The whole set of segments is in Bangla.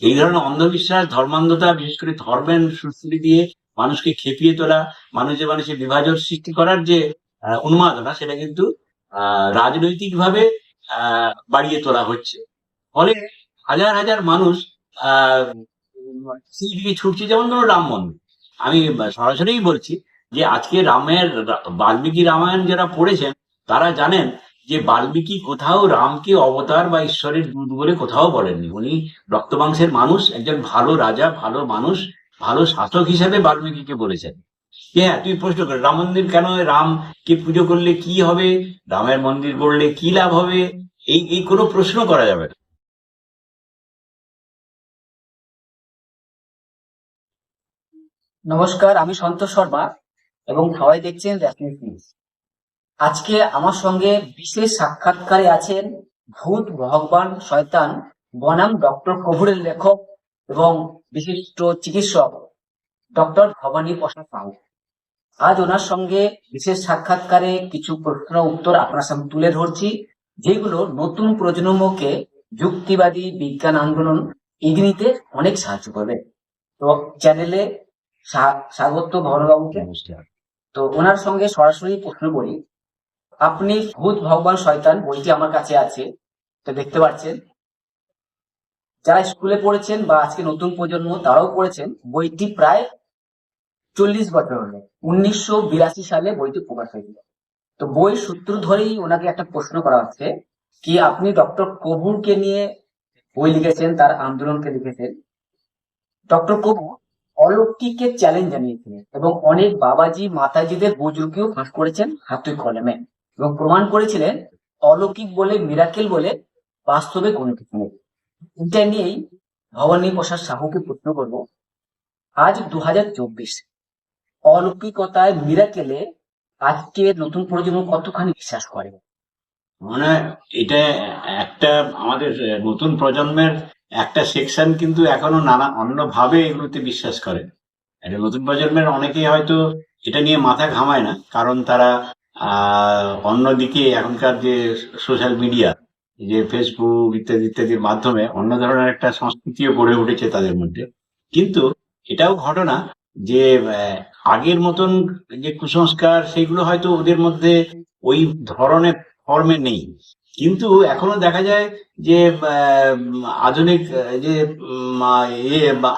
এই ধরনের অন্ধবিশ্বাস, ধর্মান্ধতা, বিশেষ করে ধর্মের সুশ্রী দিয়ে মানুষকে খেপিয়ে তোলা, মানুষে মানুষের বিভাজন সৃষ্টি করার যে উন্মাদনা, সেটা কিন্তু রাজনৈতিক ভাবে বাড়িয়ে তোলা হচ্ছে। ফলে হাজার হাজার মানুষ সেই দিকে ছুটছে, যেমন ধরো রাম মন্দির। আমি সরাসরিই বলছি যে, আজকে রামের, বাল্মীকি রামায়ণ যারা পড়েছেন, তারা জানেন যে বাল্মীকি কোথাও রামকে অবতার বা ঈশ্বরের দূত বলে কোথাও বলেননি। উনি রক্তমাংসের মানুষ, একজন ভালো রাজা, ভালো মানুষ, ভালো শাসক হিসেবে বাল্মীকিকে বলেছেন। হ্যাঁ তুই প্রশ্ন কর, রাম মন্দির কেন, রামকে পুজো করলে কি হবে, রামের মন্দির করলে কি লাভ হবে, এই এই কোনো প্রশ্ন করা যাবে না। নমস্কার, আমি সন্তোষ শর্মা এবং সবাই দেখছেন নিউজ আজকে আমার সঙ্গে বিশেষ সাক্ষাৎকারে আছেন ভূত ভগবান শয়তান বনাম ডক্টর কবুরের লেখক এবং বিশিষ্ট চিকিৎসক ডক্টর ভবানী প্রসাদ সাহু। আজ ওনার সঙ্গে বিশেষ সাক্ষাৎকারে কিছু প্রশ্ন উত্তর আপনার সামনে তুলে ধরছি যেগুলো নতুন প্রজন্মকে যুক্তিবাদী বিজ্ঞান আন্দোলন এগিয়ে অনেক সাহায্য করবে। তো চ্যানেলে স্বা- স্বাগত ভবনবাবুকে তো ওনার সঙ্গে সরাসরি প্রশ্ন করি আপনি ভূত, ভগবান, শয়তান বইটি আমার কাছে আছে, তো দেখতে পাচ্ছেন। যারা স্কুলে পড়েছেন বা আজকে নতুন প্রজন্ম, তারাও পড়েছেন, বইটি প্রায় চল্লিশ বছর হলো। উনিশশো বিরাশি সালে বইটি প্রকাশ হয়েছিল। তো বই সূত্র ধরেই ওনাকে একটা প্রশ্ন করা হচ্ছে, কি আপনি ডক্টর কবুরকে নিয়ে বই লিখেছেন, তার আন্দোলনকে লিখেছেন? ডক্টর কবুর অলৌকিককে চ্যালেঞ্জ জানিয়েছিলেন এবং অনেক বাবাজি, মাতাজিদের বুজুর্গেও ফাঁস করেছেন হাতুই কলমে। এবং প্রমাণ করেছিলেন অলৌকিক বলে মিরাকেল বলে বাস্তবে কোনো কিছু নেই। এটা নিয়েই ভবানী প্রসাদ সাহুকে প্রশ্ন করব, আজ দু হাজার চব্বিশ, অলৌকিকতায় মিরাকেলে আজকে নতুন প্রজন্ম কতখানি বিশ্বাস করে? মানে এটা একটা আমাদের নতুন প্রজন্মের একটা সেকশন কিন্তু এখনও নানা অন্যভাবে এগুলোতে বিশ্বাস করে। একটা নতুন প্রজন্মের অনেকেই হয়তো এটা নিয়ে মাথা ঘামায় না, কারণ তারা আহ অন্যদিকে এখনকার যে সোশ্যাল মিডিয়া, যে ফেসবুক ইত্যাদি ইত্যাদির মাধ্যমে অন্য ধরনের একটা সংস্কৃতিও গড়ে উঠেছে তাদের মধ্যে। কিন্তু এটাও ঘটনা যে আগের মতন যে কুসংস্কার সেগুলো হয়তো ওদের মধ্যে ওই ধরনের ফর্মে নেই। কিন্তু এখনও দেখা যায় যে আধুনিক যে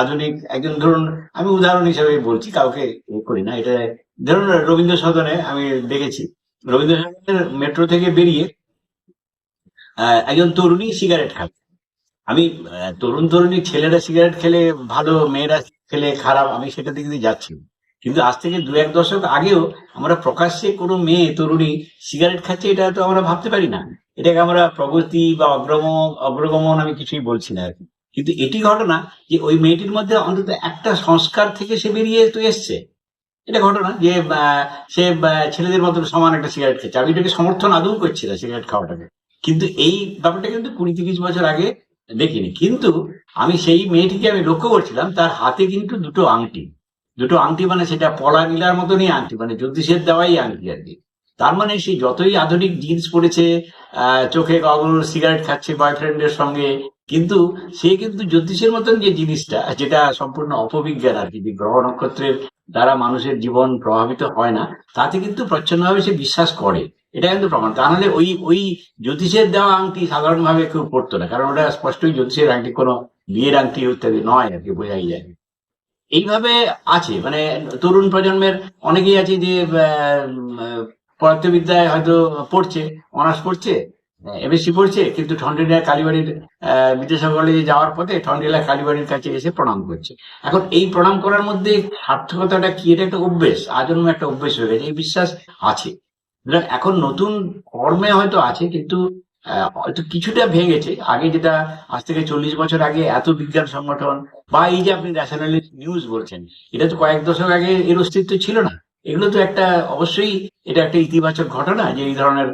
আধুনিক, একজন ধরুন, আমি উদাহরণ হিসেবে বলছি, কাউকে করি না, এটা ধরুন রবীন্দ্র সদনে আমি দেখেছি রবীন্দ্র সদনের মেট্রো থেকে বেরিয়ে একজন তরুণী সিগারেট খাবে আমি তরুণ তরুণী ছেলেরা সিগারেট খেলে, ভালো মেয়েরা খেলে, খারাপ, আমি সেটা দিকে দিয়ে যাচ্ছি। কিন্তু আজ থেকে দু এক দশক আগেও আমরা প্রকাশ্যে কোনো মেয়ে তরুণী সিগারেট খাচ্ছে, এটা তো আমরা ভাবতে পারি না। এটাকে আমরা প্রগতি বা অগ্রম অগ্রগমন আমি কিছুই বলছি না আর কি। কিন্তু এটি ঘটনা যে ওই মেয়েটির মধ্যে অন্তত একটা সংস্কার থেকে সে বেরিয়ে তো এসছে। এটা ঘটনা যে সে ছেলেদের মতন সমান একটা সিগারেট খেচ্ছে আমি এটাকে সমর্থন আদৌ করছি না সিগারেট খাওয়াটাকে। কিন্তু এই ব্যাপারটা কিন্তু কুড়ি তিরিশ বছর আগে দেখিনি। কিন্তু আমি সেই মেয়েটিকে আমি লক্ষ্য করছিলাম, তার হাতে কিন্তু দুটো আংটি। দুটো আংটি মানে সেটা পলা নীলার মতনই আংটি মানে জ্যোতিষের দেওয়াই আংটি আর কি। তার মানে সে যতই আধুনিক জিন্স পরেছে চোখে গগল সিগারেট খাচ্ছে বয়ফ্রেন্ডের সঙ্গে, কিন্তু সে কিন্তু জ্যোতিষের মতন যে জিনিসটা, যেটা সম্পূর্ণ অপবিজ্ঞান আর কি, যে গ্রহ নক্ষত্রের দ্বারা মানুষের জীবন প্রভাবিত হয় না, তাতে কিন্তু প্রচ্ছন্নভাবে সে বিশ্বাস করে। এটা কিন্তু প্রমাণ। তা নাহলে ওই ওই জ্যোতিষের দেওয়া আংটি সাধারণভাবে কেউ পড়তো না, কারণ ওটা স্পষ্টই জ্যোতিষের আংটি, কোনো বিয়ের আংটি ইত্যাদি নয় আর কি, বোঝাই যায়। এইভাবে আছে মানে তরুণ প্রজন্মের অনেকেই আছে যে পদার্থবিদ্যায় হয়তো পড়ছে, অনার্স পড়ছে এমএসসি পড়ছে, কিন্তু ঠন্ডিলা কালীবাড়ির বিদ্যাসাগর যাওয়ার পথে ঠন্ডিলা কালীবাড়ির কাছে এসে প্রণাম করছে। এখন এই প্রণাম করার মধ্যে সার্থকতাটা কি? এটা একটা অভ্যেস আজন্ম একটা অভ্যেস হয়ে গেছে, এই বিশ্বাস আছে। এখন নতুন কর্মে হয়তো আছে, কিন্তু হয়তো কিছুটা ভেঙেছে। আগে যেটা, আজ থেকে চল্লিশ বছর আগে এত বিজ্ঞান সংগঠন বা এই যে আপনি ন্যাশনালিস্ট নিউজ বলছেন, এটা তো কয়েক দশক আগে এর অস্তিত্ব ছিল না। এগুলো তো একটা, অবশ্যই এটা একটা ইতিবাচক ঘটনা যে এই ধরনের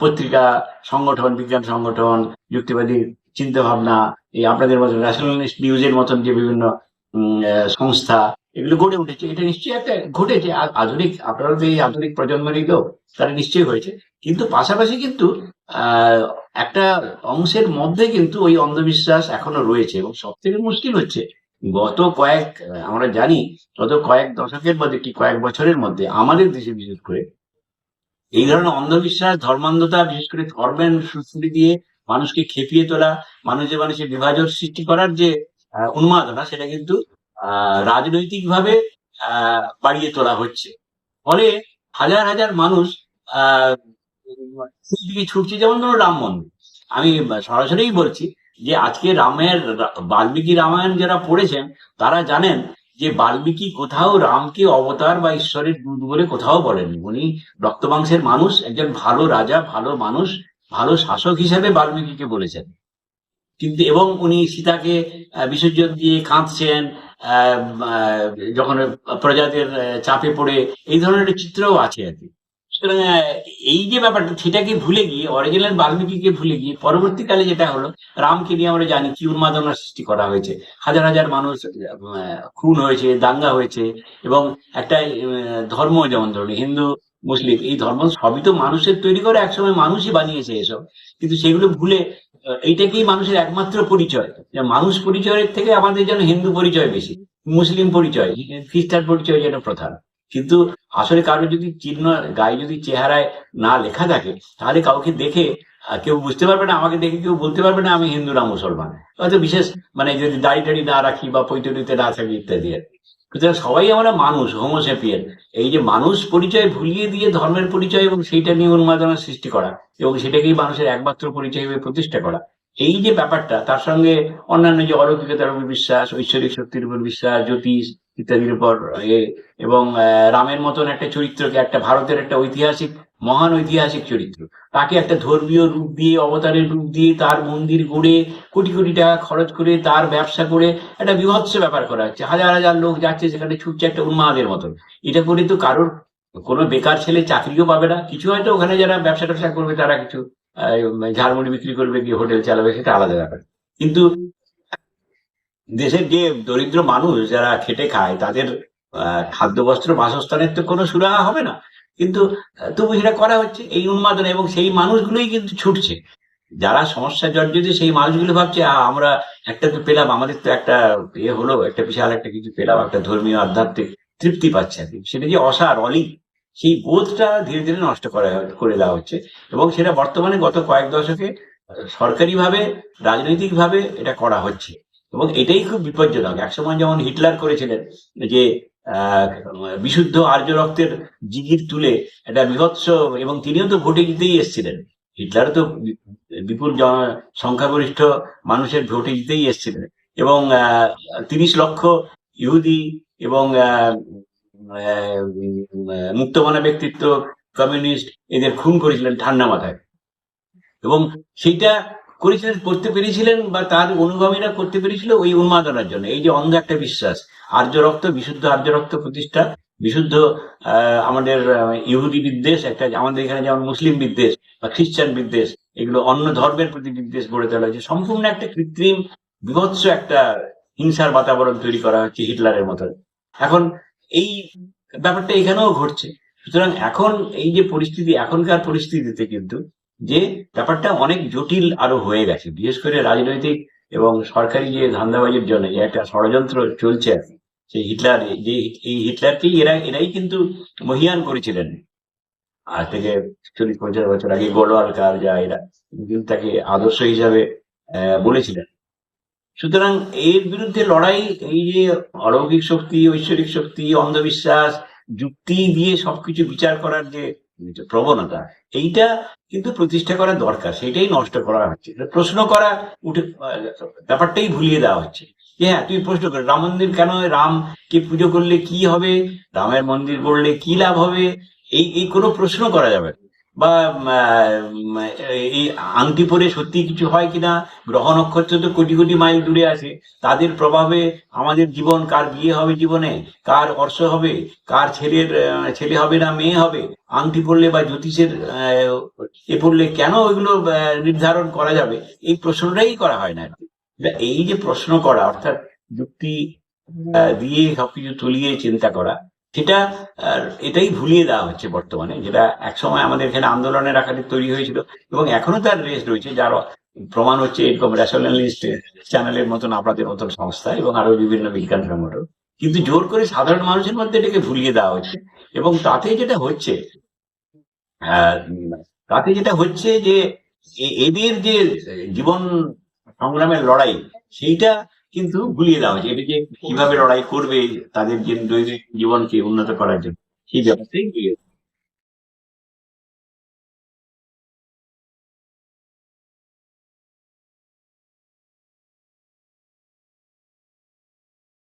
পত্রিকা সংগঠন, বিজ্ঞান সংগঠন, যুক্তিবাদী চিন্তা ভাবনা এই আপনাদের মতন ন্যাশনালিস্ট নিউজের মতন যে বিভিন্ন সংস্থা, এগুলো গড়ে উঠেছে। এটা নিশ্চয়ই একটা ঘটেছে। আধুনিক, আপনারা তো এই আধুনিক প্রজন্মেরই লোক তারা নিশ্চয়ই হয়েছে। কিন্তু পাশাপাশি কিন্তু একটা অংশের মধ্যে কিন্তু ওই অন্ধবিশ্বাস এখনও রয়েছে এবং সব থেকে মুশকিল হচ্ছে গত কয়েক আমরা জানি গত কয়েক দশকের মধ্যে কি কয়েক বছরের মধ্যে আমাদের দেশে বিশেষ করে এই ধরনের অন্ধবিশ্বাস, ধর্মান্ধতা, বিশেষ করে ধর্মের সুশ্রী দিয়ে মানুষকে খেপিয়ে তোলা, মানুষে মানুষের বিভাজন সৃষ্টি করার যে উন্মাদনা, সেটা কিন্তু রাজনৈতিকভাবে বাড়িয়ে তোলা হচ্ছে। ফলে হাজার হাজার মানুষ, আহ ছুটছে যেমন ধরো রাম মন্দির। আমি সরাসরি বলছি যে আজকে রামের, বাল্মীকি রামায়ণ যারা পড়েছেন, তারা জানেন যে বাল্মীকি কোথাও রামকে অবতার বা ঈশ্বরের দূত বলে কোথাও বলেননি। উনি রক্তমাংসের মানুষ, একজন ভালো রাজা, ভালো মানুষ, ভালো শাসক হিসেবে বাল্মীকিকে বলেছেন। কিন্তু এবং উনি সীতাকে বিসর্জন দিয়ে কাঁদছেন যখন প্রজাদের চাপে পড়ে, এই ধরনের চিত্রও আছে আর কি। সুতরাং এই যে ব্যাপারটা, সেটাকে ভুলে গিয়ে অরিজিনাল বাল্মীকিকে ভুলে গিয়ে পরবর্তীকালে যেটা হলো, রামকে নিয়ে আমরা জানি কি উন্মাদনার সৃষ্টি করা হয়েছে। হাজার হাজার মানুষ খুন হয়েছে, দাঙ্গা হয়েছে, এবং একটা ধর্ম যেমন ধরুন, হিন্দু, মুসলিম, এই ধর্ম সবই তো মানুষের তৈরি করে, একসময় মানুষই বানিয়েছে এসব। কিন্তু সেগুলো ভুলে এইটাকেই মানুষের একমাত্র পরিচয়। মানুষ পরিচয়ের থেকে আমাদের যেন হিন্দু পরিচয় বেশি, মুসলিম পরিচয়, খ্রিস্টান পরিচয় যেন প্রধান। কিন্তু আসলে কারও যদি চিহ্ন গায়ে যদি চেহারায় না লেখা থাকে, তাহলে কাউকে দেখে কেউ বুঝতে পারবে না, আমাকে দেখে কেউ বলতে পারবে না আমি হিন্দু না মুসলমান হয়তো বিশেষ মানে যদি দাড়ি টাড়ি না রাখি বা পৈতরিতে না থাকি ইত্যাদি আর। সুতরাং সবাই আমরা মানুষ হোমোসেপিয়ান এই যে মানুষ পরিচয় ভুলিয়ে দিয়ে ধর্মের পরিচয় এবং সেইটা নিয়ে উন্মাদনার সৃষ্টি করা এবং সেটাকেই মানুষের একমাত্র পরিচয় হিসেবে প্রতিষ্ঠা করা, এই যে ব্যাপারটা, তার সঙ্গে অন্যান্য যে অলৌকিকতার উপর বিশ্বাস, ঐশ্বরিক শক্তির উপর বিশ্বাস, জ্যোতিষ ইত্যাদির উপর এবং রামের মতন একটা চরিত্রকে, একটা ভারতের একটা ঐতিহাসিক, মহান ঐতিহাসিক চরিত্র। তাকে একটা ধর্মীয় রূপ দিয়ে, অবতারের রূপ দিয়ে, তার মন্দির গড়ে, কোটি কোটি টাকা খরচ করে, তার ব্যবসা করে, একটা বিভৎস ব্যাপার করা হচ্ছে। হাজার হাজার লোক যাচ্ছে সেখানে ছুটছে একটা উন্মাদের মতন। এটা করে তো কারোর কোনো বেকার ছেলে চাকরিও পাবে না। কিছু হয়তো ওখানে যারা ব্যবসা ট্যাবসা করবে, তারা কিছু ঝালমুড়ি বিক্রি করবে, কি হোটেল চালাবে, সেটা আলাদা ব্যাপার। কিন্তু দেশের যে দরিদ্র মানুষ যারা খেটে খায়, তাদের খাদ্য বস্ত্র বাসস্থানের তো কোনো সুরাহা হবে না। কিন্তু তবু সেটা করা হচ্ছে, এই উন্মাদনা এবং সেই মানুষগুলোই কিন্তু ছুটছে। যারা সমস্যা জর্জরিত, সেই মানুষগুলো ভাবছে আমরা একটা তো পেলাম, আমাদের তো একটা ইয়ে হলো, একটা বিশাল একটা কিছু পেলাম, একটা ধর্মীয় আধ্যাত্মিক তৃপ্তি পাচ্ছে। আর কি সেটা যে অসার অলিক সেই বোধটা ধীরে ধীরে নষ্ট করা করে দেওয়া হচ্ছে। এবং সেটা বর্তমানে গত কয়েক দশকে সরকারিভাবে, রাজনৈতিকভাবে এটা করা হচ্ছে। এবং এটাই খুব বিপজ্জনক। একসময় যেমন হিটলার করেছিলেন যে বিশুদ্ধ আর্য রক্তের জিগির তুলে একটা বিভৎস এবং তিনিও তো ভোটে জিতেই এসেছিলেন। হিটলার তো বিপুল জন- সংখ্যাগরিষ্ঠ মানুষের ভোটে জিতেই এসেছিলেন। এবং তিরিশ লক্ষ ইহুদি এবং মুক্তমানা ব্যক্তিত্ব কমিউনিস্ট এদের খুন করেছিলেন ঠান্ডা মাথায়। এবং সেইটা করেছিলেন, করতে পেরেছিলেন বা তার অনুগামীরা করতে পেরেছিল, ওই উন্মাদনার জন্য। এই যে অন্ধ একটা বিশ্বাস, আর্য রক্ত, বিশুদ্ধ আর্য রক্ত প্রতিষ্ঠা, বিশুদ্ধ আমাদের ইহুদি বিদ্বেষ, একটা আমাদের এখানে যেমন মুসলিম বিদ্বেষ বা খ্রিস্টান বিদ্বেষ, এগুলো অন্য ধর্মের প্রতি বিদ্বেষ গড়ে তোলা হয়েছে। সম্পূর্ণ একটা কৃত্রিম, বিভৎস একটা হিংসার বাতাবরণ তৈরি করা হচ্ছে হিটলারের মতো এখন এই ব্যাপারটা এখানেও ঘটছে। সুতরাং এখন এই যে পরিস্থিতি, এখনকার পরিস্থিতিতে কিন্তু যে ব্যাপারটা অনেক জটিল আরও হয়ে গেছে। বিশেষ করে রাজনৈতিক এবং সরকারি যে ধান্দাবাজির জন্য যে একটা ষড়যন্ত্র চলছে সেই হিটলার, যে এই হিটলারকেই এরা, এরাই কিন্তু মহিয়ান করেছিলেন। আজ থেকে চল্লিশ, পঞ্চাশ বছর আগে গোলওয়ালকার যা এরা কিন্তু তাকে আদর্শ হিসাবে বলেছিলেন। সুতরাং এর বিরুদ্ধে লড়াই, এই যে অলৌকিক শক্তি, ঐশ্বরিক শক্তি, অন্ধবিশ্বাস, যুক্তি দিয়ে সবকিছু বিচার করার যে প্রবণতা। এইটা কিন্তু প্রতিষ্ঠা করা দরকার সেটাই নষ্ট করা হচ্ছে। প্রশ্ন করা, উঠে, ব্যাপারটাই ভুলিয়ে দেওয়া হচ্ছে। হ্যাঁ তুই প্রশ্ন কর, রাম মন্দির কেন রাম কে পুজো করলে কি হবে, রামের মন্দির করলে কি লাভ হবে? এই এই কোনো প্রশ্ন করা যাবে না। বা এই আংটি পরে সত্যি কিছু হয় কিনা, গ্রহ নক্ষত্র তো কোটি কোটি মাইল দূরে আছে, তাদের প্রভাবে আমাদের জীবন, কার বিয়ে হবে জীবনে, কার অর্শ হবে, কার ছেলের ছেলে হবে না মেয়ে হবে, আংটি পড়লে বা জ্যোতিষের এ পড়লে কেন ওইগুলো নির্ধারণ করা যাবে? এই প্রশ্নটাই করা হয় না। এই যে প্রশ্ন করা, অর্থাৎ যুক্তি দিয়ে সবকিছু তুলিয়ে চিন্তা করা সেটা এটাই ভুলিয়ে দেওয়া হচ্ছে বর্তমানে, যেটা একসময় আমাদের এখানে আন্দোলনের আকারে তৈরি হয়েছিল, এবং এখনও তার রেস রয়েছে, যার প্রমাণ হচ্ছে এরকম ন্যাশনালিস্ট চ্যানেলের মতন, আপনাদের মতন সংস্থা এবং আরও বিভিন্ন বিজ্ঞান সংগঠন। কিন্তু জোর করে সাধারণ মানুষের মধ্যে এটাকে ভুলিয়ে দেওয়া হচ্ছে, এবং তাতে যেটা হচ্ছে তাতে যেটা হচ্ছে যে এদের যে জীবন সংগ্রামের লড়াই, সেইটা কিন্তু ভুলিয়ে দেওয়া হয়েছে। এটা যে কীভাবে লড়াই করবে, তাদের যে জীবনকে উন্নত করার জন্য, সেই ব্যবস্থাই ভুলিয়ে